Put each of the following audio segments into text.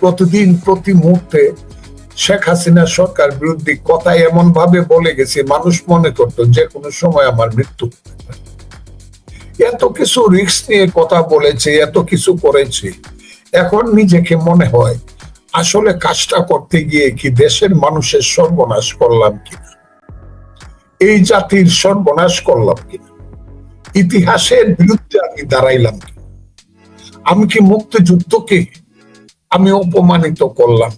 প্রতিদিন, প্রতি মুহূর্তে শেখ হাসিনা সরকার বিরোধী কথা এমন ভাবে বলে গেছে, মানুষ মনে করতো যে কোনো সময় আমার মৃত্যু এত কিছু রিস্ক নিয়ে কথা বলেছে, এত কিছু করেছে। এখন নিজেকে মনে হয়, আসলে কাজটা করতে গিয়ে কি দেশের মানুষের সর্বনাশ করলাম কিনা? এই জাতির সর্বনাশ করলাম কিনা? ইতিহাসের বিরুদ্ধে আমি দাঁড়াইলাম কিনা? আমি কি মুক্তিযুদ্ধকে আমি অপমানিত করলাম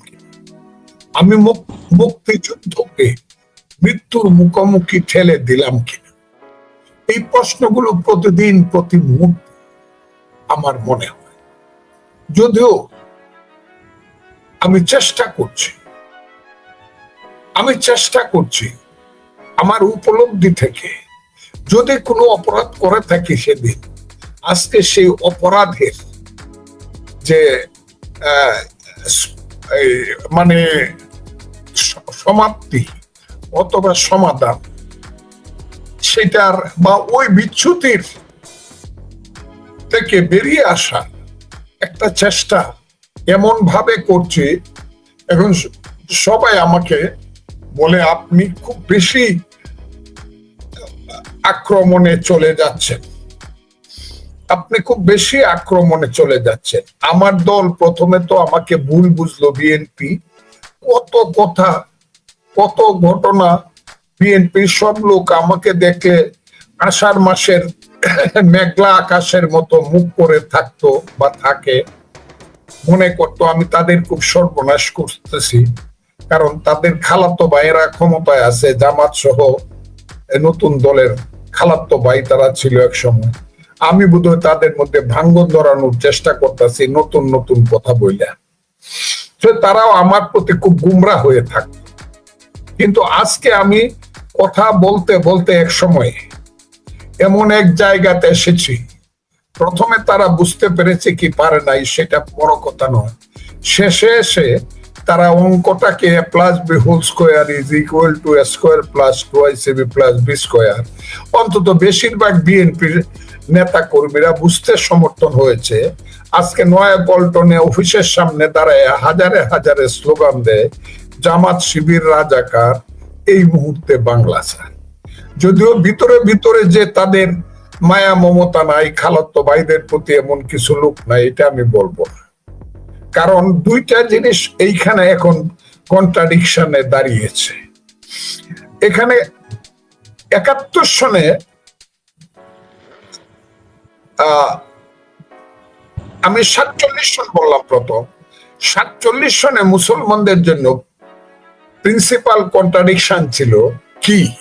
আমি মুক্তিযুদ্ধকে মৃত্যুর মুখোমুখি ঠেলে দিলাম কিনা? এই প্রশ্নগুলো প্রতিদিন, প্রতি মুহূর্তে আমার মনে হয়। যদিও আমি চেষ্টা করছি। আমি চেষ্টা করছি আমার উপলব্ধি থেকে। যদি কোনো অপরাধ করে থাকি সেদিন, আজকে সেই অপরাধের যে মানে সমাপ্তি অথবা সমাধান, সেটার বা ওই বিচ্যুতির থেকে বেরিয়ে আসা একটা চেষ্টা এমন ভাবে করছে। এখন সবাই আমাকে বলে, আপনি খুব বেশি আক্রমণে চলে যাচ্ছেন। আপনি খুব বেশি আক্রমণে চলে যাচ্ছেন। আমার দল প্রথমে তো আমাকে ভুল বুঝলো বিএনপি। কত কথা, কত ঘটনা বিএনপির সব লোক আমাকে দেখে আষাঢ় মাসের মেঘলা আকাশের মতো মুখ করে থাকতো বা থাকে। মনে করতো আমি তাদের খুব সর্বনাশ করতেছি, কারণ তাদের খালাতো ভাইয়েরা ক্ষমতায় আছে, জামাত সহ নতুন দলের খালাতো ভাই তারা ছিল এক সময়। আমি বোধহয় তাদের মধ্যে ভাঙ্গন ধরানোর চেষ্টা করতেছি, নতুন নতুন কথা বইলা। তারাও আমার প্রতি খুব গুমরা হয়ে থাকতো কিন্তু আজকে আমি কথা বলতে বলতে এক সময় এমন এক জায়গাতে এসেছি। প্রথমে তারা বুঝতে পেরেছে কি পারে নাই, সেটা বড় কথা নয়। শেষে এসে তারা অঙ্কটাকে plus B whole square is equal to A square plus twice B plus B square অন্তত বেশিরভাগ বিএনপির নেতা কর্মীরা বুঝতে সমর্থন হয়েছে। আজকে নয়া পল্টনে অফিসের সামনে দাঁড়ায় হাজারে হাজারে স্লোগান দেয়, জামাত শিবির রাজাকার, এই মুহূর্তে বাংলা চায়। যদিও ভিতরে ভিতরে যে তাদের মায়া, মমতা নাই, খালত্ত ভাইদের প্রতি এমন কিছু লোক নাই, এটা আমি বলব না। কারণ দুইটা জিনিস এইখানে এখন কন্ট্রাডিকশনে দাঁড়িয়েছে। এখানে একাত্তর সনে আমি সাতচল্লিশ সন বললাম প্রথম। সাতচল্লিশ সনে মুসলমানদের জন্য প্রিন্সিপাল কন্ট্রাডিকশন ছিল কি?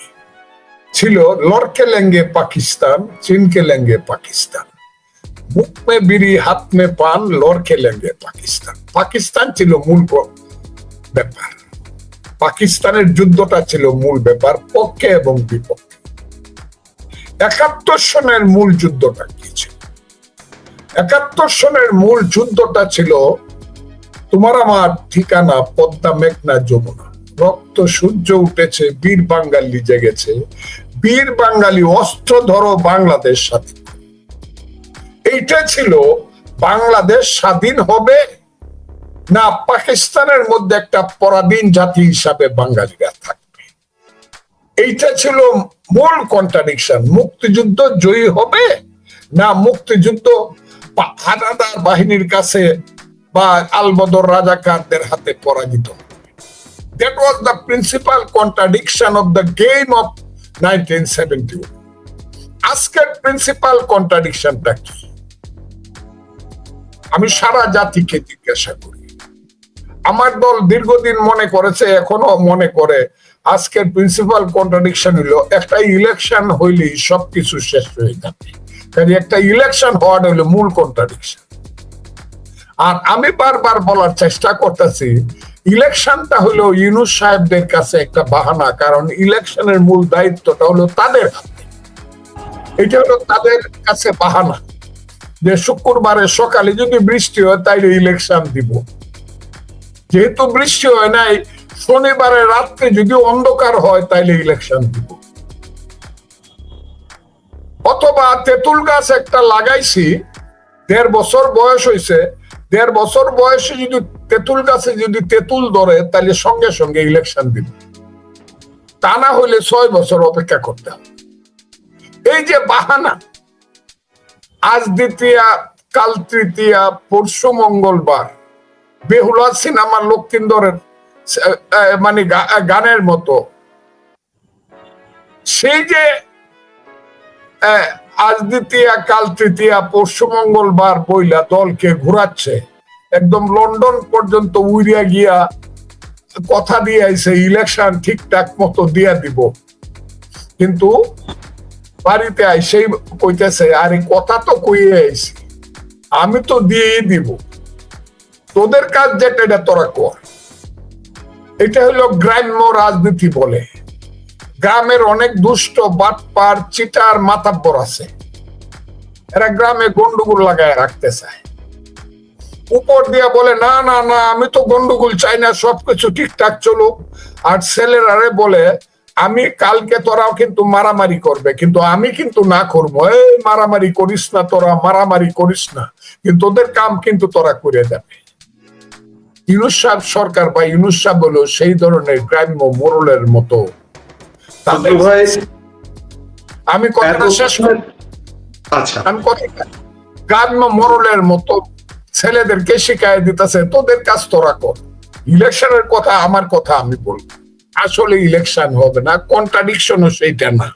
ছিল লড়কে লেঙ্গে পাকিস্তান, চীনকে লেঙ্গে পাকিস্তান। মুখ মে বিড়ি, হাত মে পান লড়কে লেঙ্গে পাকিস্তান। পাকিস্তান ছিল মূল ব্যাপার। পাকিস্তানের যুদ্ধটা ছিল মূল ব্যাপার, পক্ষে এবং বিপক্ষে। একাত্তর সনের মূল যুদ্ধটা কি ছিল? একাত্তর সনের মূল যুদ্ধটা ছিল তোমার আমার ঠিকানা পদ্মা, মেঘনা, যমুনা। রক্ত, সূর্য উঠেছে, বীর বাঙালি জেগেছে। বীর বাঙালি অস্ত্র ধরো বাংলাদেশ স্বাধীন। এইটা ছিল বাংলাদেশ স্বাধীন হবে না পাকিস্তানের মধ্যে একটা পরাধীন জাতি হিসাবে বাঙালিরা থাকবে এইটা ছিল মূল কন্ট্রাডিকশন মুক্তিযুদ্ধ জয়ী হবে না মুক্তিযুদ্ধ হানাদার বাহিনীর কাছে বা আলবদর রাজাকারদের হাতে পরাজিত হবে? That was the principal contradiction of the game of 1971 আজকের প্রিন্সিপাল কন্ট্রাডিকশনটা কি? আমি সারা জাতিকে জিজ্ঞাসা করি। আমার দল দীর্ঘদিন মনে করেছে, এখনও মনে করে আজকের প্রিন্সিপাল কন্ট্রাডিকশন হলো একটা ইলেকশন হইলেই সবকিছু শেষ হয়ে যাবে। কাজে একটা ইলেকশন হওয়াটা হলো মূল কন্ট্রাডিকশন আর আমি বারবার বলার চেষ্টা করতেছি ইলেকশনটা হলো ইউনুস সাহেবদের কাছে একটা বাহানা, কারণ ইলেকশনের মূল দায়িত্বটা হলো তাদের হাতে। এটা হলো তাদের কাছে বাহানা, যে শুক্রবারের সকালে যদি বৃষ্টি হয়, তাইলে ইলেকশন দিব। যেহেতু বৃষ্টি হয় নাই শনিবারের রাত্রে যদি অন্ধকার হয়, তাইলে ইলেকশন দিব অথবা তেঁতুল গাছ একটা লাগাইছি, দেড় বছর বয়স হয়েছে দেড় বছর বয়সে যদি তেঁতুল গাছে যদি তেঁতুল ধরে তাহলে সঙ্গে সঙ্গে ইলেকশন দিবে তা না হইলে ছয় বছর অপেক্ষা করতে হবে। এই যে বাহানা, আজ দ্বিতীয়া, কাল তৃতীয়া, পরশু মঙ্গলবার, বেহুলা সিনেমা লক্ষিন্দরের মানে গানের মতো। সেই যে আজ দ্বিতীয়া, কাল তৃতীয়া, পরশু মঙ্গলবার বইলা দলকে ঘুরাচ্ছে। একদম লন্ডন পর্যন্ত উড়িয়া গিয়া কথা দিয়ে আইছে, ইলেকশন ঠিকঠাক মতো দিয়া দিব। কিন্তু বাড়িতে আইসেই কইতেছে, আরে, কথা তো কইয়ে আইছি। আমি তো দিয়েই দিব। তোদের কাজ যেটা, এটা তোরা কর। এটা হলো গ্রাম্য রাজনীতি বলে। গ্রামের অনেক দুষ্ট, বাটপার, চিটার, মাতাব্বর আছে। এরা গ্রামে গন্ডগোল লাগায় রাখতে চায়। উপর দিয়ে বলে, না না না, আমি তো গন্ডগোল চাই না, সবকিছু ঠিকঠাক চলুক। আর ছেলেরারে বলে, আমি, কালকে তোরাও কিন্তু মারামারি করবে, কিন্তু আমি কিন্তু না করব। এই মারামারি করিস না তোরা, মারামারি করিস না, কিন্তু ওদের কাম কিন্তু তোরা করে যাবে ইউনুস সাহেব সরকার বা ইউনুস সাহেব হলো সেই ধরনের গ্রাম্য মোরলের মতো। আমি কথাটা শেষ করি। আচ্ছা। আমি কথা গ্রাম্য মোরলের মতো ছেলেদেরকে শিখাই দিতেছে তোদের কাজ তোরা কর। ইলেকশনের কথা আমার কথা আমি বলব। আসলে ইলেকশন হবে না কন্ট্রাডিকশনও সেইটা না।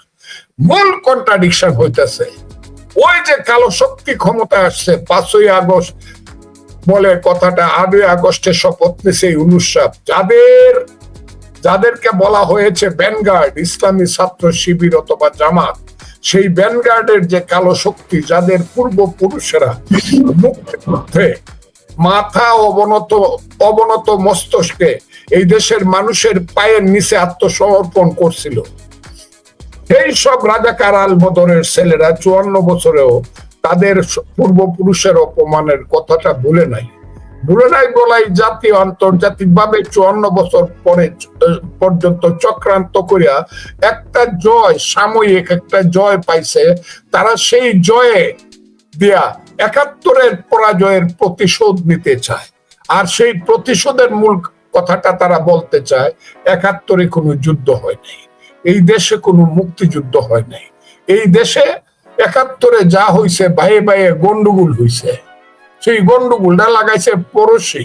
মূল কন্ট্রাডিকশন হইতেছে ওই যে কালো শক্তি ক্ষমতা আসছে পাঁচই আগস্ট বলে কথাটা আটই আগস্টে শপথ নিছে ইউনুস সাহেব। যাদের যাদেরকে বলা হয়েছে ব্যানগার্ড ইসলামী ছাত্র শিবির অথবা জামাত, সেই ব্যানগার্ডের যে কালো শক্তি, যাদের পূর্বপুরুষেরা মুক্তিযুদ্ধে মাথা অবনত অবনত মস্তকে এই দেশের মানুষের পায়ের নিচে আত্মসমর্পণ করছিল। এই সব রাজাকার আল বদরের ছেলেরা চুয়ান্ন বছরেও তাদের পূর্বপুরুষের অপমানের কথাটা ভুলে নাই। ভুলে নাই বলাই জাতীয় আন্তর্জাতিক ভাবে চুয়ান্ন বছর পরে পর্যন্ত চক্রান্ত করিয়া একটা জয়, সাময়িক একটা জয় পাইছে। তারা সেই জয়ে দিয়া একাত্তরের পরাজয়ের প্রতিশোধ নিতে চায়। আর সেই প্রতিশোধের মূল কথাটা তারা বলতে চায়, একাত্তরে কোনো যুদ্ধ হয় নাই। এই দেশে কোনো মুক্তিযুদ্ধ হয় নাই। এই দেশে একাত্তরে যা হইছে বাইয়ে বাইয়ে গন্ডগোল হইছে। সেই গন্ডগোলটা লাগাইছে পড়োশি।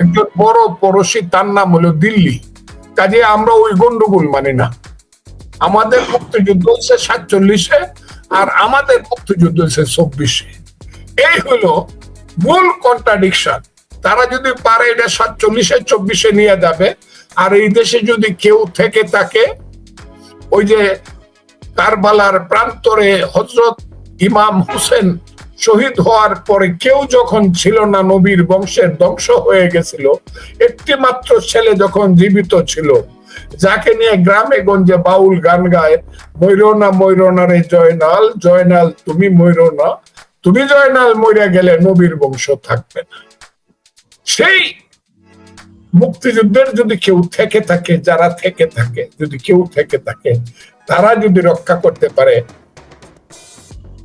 একজন বড় পড়োশি, তার নাম হলো দিল্লি। কাজে আমরা ওই গন্ডগোল মানি না। আমাদের মুক্তিযুদ্ধ হচ্ছে সাতচল্লিশে আর আমাদের মুক্তিযুদ্ধ হচ্ছে চব্বিশে। এই হলো মূল কন্ট্রাডিকশন তারা যদি পারে এটা সাতচল্লিশে, চব্বিশে নিয়ে যাবে। আর এই দেশে যদি কেউ থেকে থাকে, ওই যে কারবালার প্রান্তরে হজরত ইমাম হোসেন শহীদ হওয়ার পরে কেউ যখন ছিল না নবীর বংশের ধ্বংস হয়ে গেছিল একটি মাত্র ছেলে যখন জীবিত ছিল, যাকে নিয়ে গ্রামে গঞ্জে বাউল গান গায় ময়ূরনা ময়ূরনা রে জয়নাল জয়নাল তুমি ময়ূরনা তুমি জয়নাল মইরা গেলে নবীর বংশ থাকবে না। সেই মুক্তিযুদ্ধের যদি কেউ থেকে থাকে, যারা থেকে থাকে, যদি কেউ থেকে থাকে তারা যদি রক্ষা করতে পারে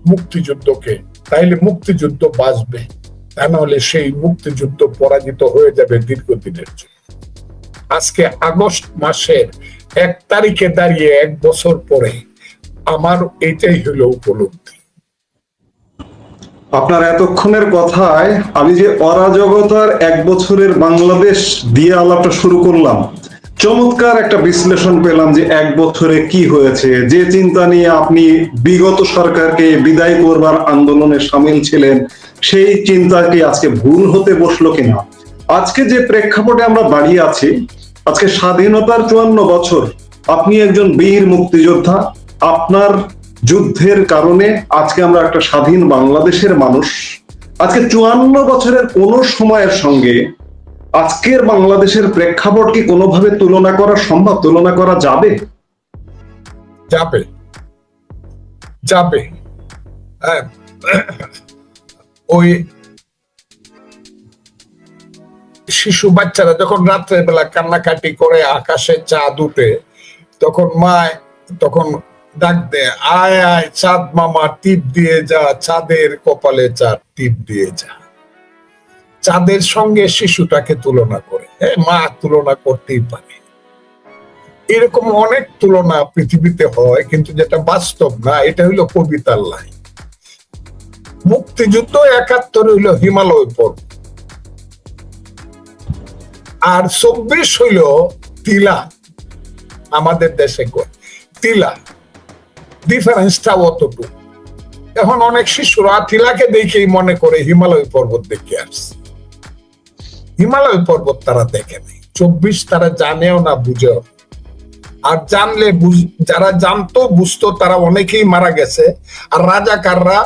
মুক্তিযুদ্ধকে, তাইলে মুক্তিযুদ্ধ বাঁচবে। তা নাহলে সেই মুক্তিযুদ্ধ পরাজিত হয়ে যাবে দীর্ঘদিনের জন্য। আজকে আগস্ট মাসের এক তারিখে দাঁড়িয়ে এক বছর পরে আমার এটাই হলো উপলব্ধি। আপনার এতক্ষণের কথায় আমি যে অরাজকতার এক বছরের বাংলাদেশ দিয়ে আলাপটা শুরু করলাম চমৎকার একটা বিশ্লেষণ পেলাম যে এক বছরে কি হয়েছে। যে চিন্তা নিয়ে আপনি বিগত সরকারকে বিদায় করবার আন্দোলনে সামিল ছিলেন, সেই চিন্তা কি আজকে ভুল হতে বসল কিনা? আজকে যে প্রেক্ষাপটে আমরা দাঁড়িয়ে আছি, আজকে স্বাধীনতার চুয়ান্ন বছর, আপনি একজন বীর মুক্তিযোদ্ধা, আপনার যুদ্ধের কারণে আজকে আমরা একটা স্বাধীন বাংলাদেশের মানুষ। আজকে চুয়ান্ন বছরের কোন সময়ের সঙ্গে আজকের বাংলাদেশের প্রেক্ষাপট কি কোনোভাবে তুলনা করা সম্ভব? তুলনা করা যাবে? যাবে। যাবে। হ্যাঁ, ওই শিশু বাচ্চারা যখন রাত্রে বেলা কান্নাকাটি করে আকাশে চাঁদ উঠে তখন মা তখন ডাক দেয় আয় আয় চাঁদ মামা টিপ দিয়ে যা চাঁদের কপালে চাঁদ টিপ দিয়ে যা। চাঁদের সঙ্গে শিশুটাকে তুলনা করে। হ্যাঁ মা তুলনা করতেই পারে। এরকম অনেক তুলনা পৃথিবীতে হয়, কিন্তু যেটা বাস্তব না, এটা হইল কবিতার লাইন। মুক্তিযুদ্ধ একাত্তর হইল হিমালয় পর্ব। আর চব্বিশ হইল তিলা, আমাদের দেশে তিলা ডিফারেন্সটা অতটুকু। এখন অনেক শিশুরা তিলাকে দেখেই মনে করে হিমালয় পর্বত দেখে আসছে। হিমালয় পর্বত তারা দেখে নেই। চব্বিশ তারা জানেও না, বুঝেও আর জানলে যারা জানতো, বুঝতো, তারা অনেকেই মারা গেছে। আর রাজাকাররা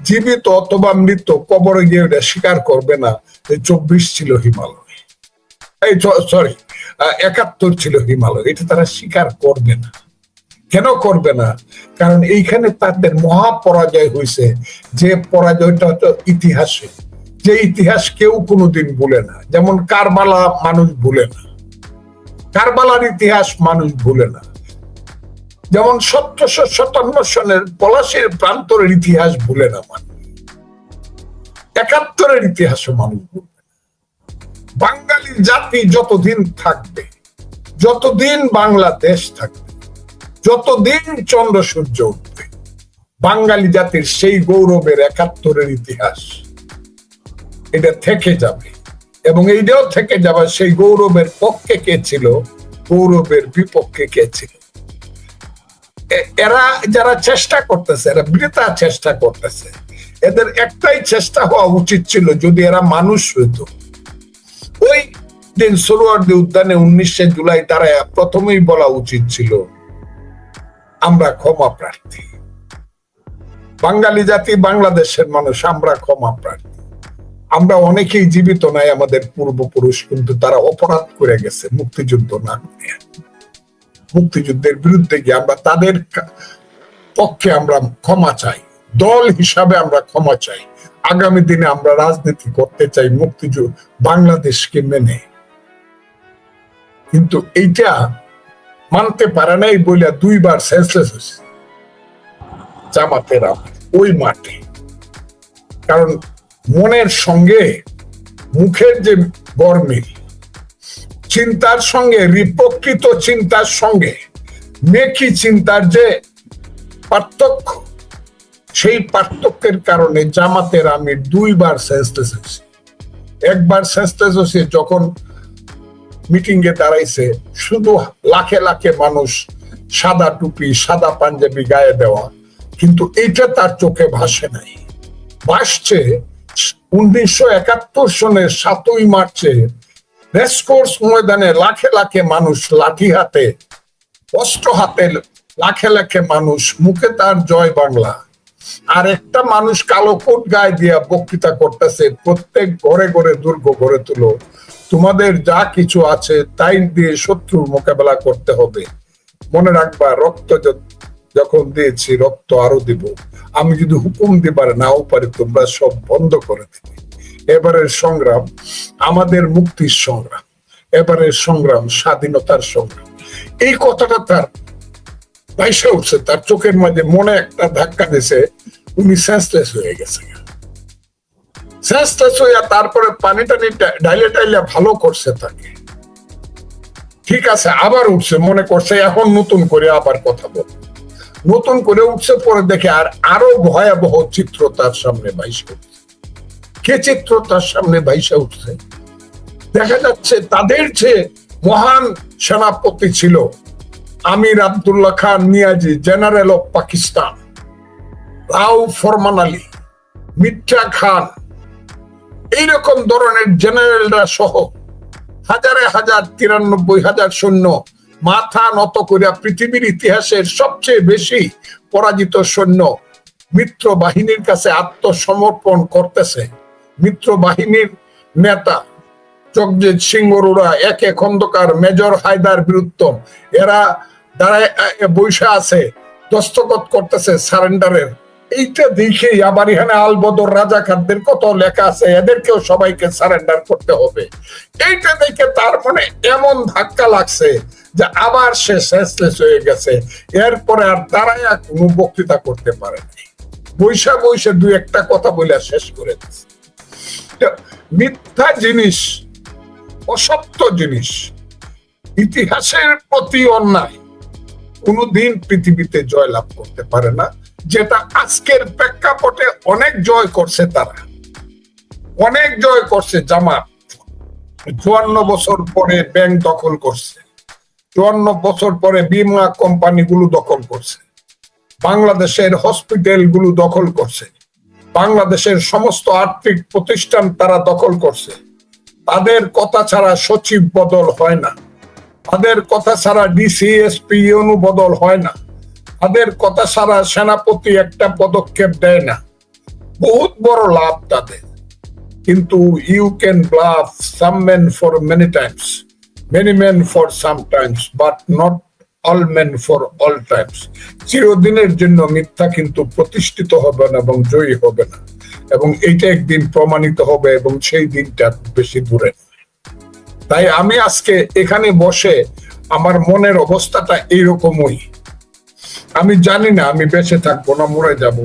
জীবিত অথবা মৃত, কবরে গিয়ে স্বীকার করবে না যে চব্বিশ ছিল হিমালয়। এই সরি একাত্তর ছিল হিমালয়। এটা তারা স্বীকার করবে না। কেন করবে না? কারণ এইখানে তাদের মহাপরাজয় হয়েছে যে পরাজয়টা হতো ইতিহাসে যে ইতিহাস কেউ কোনোদিন ভুলে না। যেমন কারবালা মানুষ ভুলে না। কারবালার ইতিহাস মানুষ ভুলে না। যেমন সতেরোশো সাতান্ন সনের পলাশির প্রান্তরের ইতিহাস ভুলে না মানুষ। একাত্তরের ইতিহাসও মানুষ ভুলবে বাঙালি জাতি যতদিন থাকবে, যতদিন বাংলাদেশ থাকবে, যতদিন চন্দ্র সূর্য উঠবে, বাঙালি জাতির সেই গৌরবের একাত্তরের ইতিহাস এটা থেকে যাবে। এবং এইটাও থেকে যাবে সেই গৌরবের পক্ষে কে ছিল? গৌরবের বিপক্ষে কে ছিল? এরা যারা চেষ্টা করতেছে, এরা বৃথা চেষ্টা করতেছে। এদের একটাই চেষ্টা হওয়া উচিত ছিল যদি এরা মানুষ হইতো। ওই দিন সরোয়ার্দী উদ্যানে উনিশে জুলাই তারা প্রথমেই বলা উচিত ছিল, আমরা ক্ষমা প্রার্থী। বাঙালি জাতি বাংলাদেশের মানুষ, আমরা ক্ষমা প্রার্থী। আমরা অনেকেই জীবিত নাই আমাদের পূর্বপুরুষ, কিন্তু তারা অপরাধ করে গেছে মুক্তিযুদ্ধ না করে। মুক্তিযুদ্ধের বিরুদ্ধে গিয়ে আমরা তাদের পক্ষে আমরা ক্ষমা চাই, দল হিসাবে আমরা ক্ষমা চাই। আগামী দিনে আমরা রাজনীতি করতে চাই মুক্তিযুদ্ধ বাংলাদেশকে মেনে। কিন্তু এইটা মানতে পারে নাই বইলা দুইবার সেন্সলেস হয়েছে। জামাতেরা ওই মাঠে। কারণ মনের সঙ্গে মুখের যে গরমিল চিন্তার সঙ্গে রিপকৃত চিন্তার সঙ্গে মেকি চিন্তার যে পার্থক্য, সেই পার্থক্যের কারণে জামাতের আমি দুইবার সেন্সলেস হয়েছি একবার সেন্সলেস হয়েছে যখন মিটিং এ দাঁড়াইছে, শুধু লাখে লাখে মানুষ সাদা টুপি, সাদা পাঞ্জাবি গায়ে দেওয়া, কিন্তু এটা তার চোখে ভাসে নাই। ভাসছে উনিশশো একাত্তর সনের সাতই মার্চে রেসকোর্স ময়দানে লাখে লাখে মানুষ লাঠি হাতে অস্ত্র হাতে লাখে লাখে মানুষ মুখে তার জয় বাংলা। আর একটা মানুষ কালো কোট গায়ে দিয়া বক্তৃতা করতেছে, প্রত্যেক ঘরে ঘরে দুর্গ গড়ে তুলো। তোমাদের যা কিছু আছে তাই দিয়ে শত্রুর মোকাবেলা করতে হবে। মনে রাখবা, রক্ত যখন দিয়েছি, রক্ত আরও দিব। আমি যদি হুকুম দিবার নাও পারি, তোমরা সব বন্ধ করে দেবে। এবারের সংগ্রাম আমাদের মুক্তির সংগ্রাম। এবারের সংগ্রাম স্বাধীনতার সংগ্রাম। এই কথাটা তার ভাইসা উঠছে, তার চোখের মাঝে মনে একটা ধাক্কা দিছে, উনি সেন্সলেস হয়ে গেছে। সেন্সলেস হইয়া তারপরে পানি টানি ডাইলে টাইলে ভালো করছে তাকে। ঠিক আছে, আবার উঠছে, মনে করছে এখন নতুন করে আবার কথা বল নতুন করে উঠছে, পরে দেখে আর আরও ভয়াবহ চিত্র তার সামনে বাইসে উঠছে। কে চিত্র তার সামনে বাইসে উঠছে? দেখা যাচ্ছে তাদের যে মহান সেনাপতি ছিল, আমির আব্দুল্লাহ খান নিয়াজি, জেনারেল অফ পাকিস্তান, রাও ফরমান আলী, মির্জা খান, এইরকম ধরনের জেনারেলরা সহ হাজারে হাজার, তিরানব্বই হাজার সৈন্য মাথা নত করিয়া পৃথিবীর ইতিহাসের সবচেয়ে বেশি পরাজিত সৈন্য মিত্র বাহিনীর কাছে আত্মসমর্পণ করতেছে। মিত্র বাহিনীর নেতা জগজিৎ সিংহ অরোরা একে খন্দকার মেজর হায়দার বিরুদ্ধ এরা দাঁড়ায় বৈশা আছে, দস্তখত করতেছে সারেন্ডারের। এইটা দেখেই আবার এখানে আলবদর রাজাকারদের কত লেখা আছে, এদেরকেও সবাইকে সারেন্ডার করতে হবে। এইটা দেখে তার মনে এমন ধাক্কা লাগছে যে আবার সে শেষলেস হয়ে গেছে। এরপরে আর দাঁড়ায় কোনো বক্তৃতা করতে পারে বৈশা বৈশা দুই একটা কথা বলে শেষ করে মিথ্যা জিনিস, অসত্য জিনিস, ইতিহাসের প্রতি অন্যায় কোনোদিন পৃথিবীতে জয়লাভ করতে পারে না। যেটা আজকের প্রেক্ষাপটে অনেক জয় করছে তারা। অনেক জয় করছে জামাত। চুয়ান্ন বছর পরে ব্যাংক দখল করছে। চুয়ান্ন বছর পরে বিমা কোম্পানিগুলো দখল করছে। বাংলাদেশের হসপিটালগুলো দখল করছে। বাংলাদেশের সমস্ত আর্থিক প্রতিষ্ঠান তারা দখল করছে। তাদের কথা ছাড়া সচিব বদল হয় না। তাদের কথা ছাড়া ডিসিএসপি অনুবদল হয় না। তাদের কথা সারা সেনাপতি একটা পদক্ষেপ দেয় না। বহুত বড় লাভ তাদের। কিন্তু you can bluff some men for many times many men for some times but not all men for all times চিরদিনের জন্য মিথ্যা কিন্তু প্রতিষ্ঠিত হবে না এবং জয়ী হবে না। এবং এইটা একদিন প্রমাণিত হবে এবং সেই দিনটা বেশি দূরে তাই আমি আজকে এখানে বসে আমার মনের অবস্থাটা এইরকমই। আমি জানি না, আমি বেঁচে থাকব না, মরে যাব।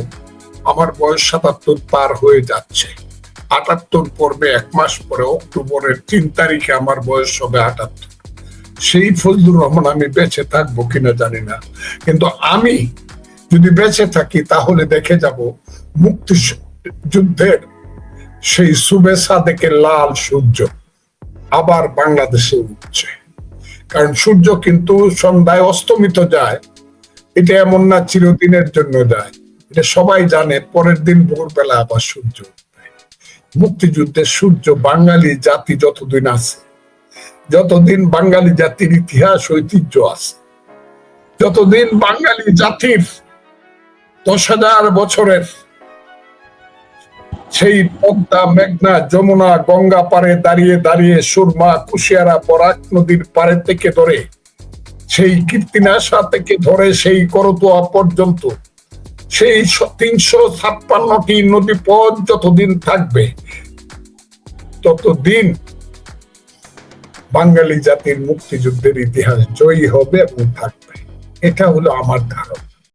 আমার বয়স সাতাত্তর পার হয়ে যাচ্ছে। আটাত্তর পর্বে এক মাস পরে অক্টোবরের তিন তারিখে আমার বয়স হবে আটাত্তর। সেই ফজলুর রহমান আমি বেঁচে থাকব কিনা জানি না। কিন্তু আমি যদি বেঁচে থাকি, তাহলে দেখে যাব মুক্তি যুদ্ধের সেই শুভেচ্ছা দেখে লাল সূর্য আবার বাংলাদেশে উঠছে। কারণ সূর্য কিন্তু সন্ধ্যায় অস্তমিত যায় এটা এমন না, চিরদিনের জন্য যায় এটা সবাই জানে, পরের দিন ভোরবেলা আবার সূর্য মুক্তিযুদ্ধের সূর্য বাঙালি জাতি যতদিন আছে, যতদিন বাঙালি জাতির ইতিহাস, ঐতিহ্য আছে, যতদিন বাঙালি জাতির দশ হাজার বছরের সেই পদ্মা, মেঘনা, যমুনা, গঙ্গা পারে দাঁড়িয়ে দাঁড়িয়ে সুরমা, কুশিয়ারা, বরাক নদীর পারে থেকে ধরে সেই কীর্তিনাশা থেকে ধরে সেই করতোয়া পর্যন্ত, সেই তিনশো ছাপ্পান্নটি নদী পথ যতদিন থাকবে, ততদিন বাঙালি জাতির মুক্তিযুদ্ধের ইতিহাস জয়ী হবে এবং থাকবে। এটা হলো আমার ধারণা।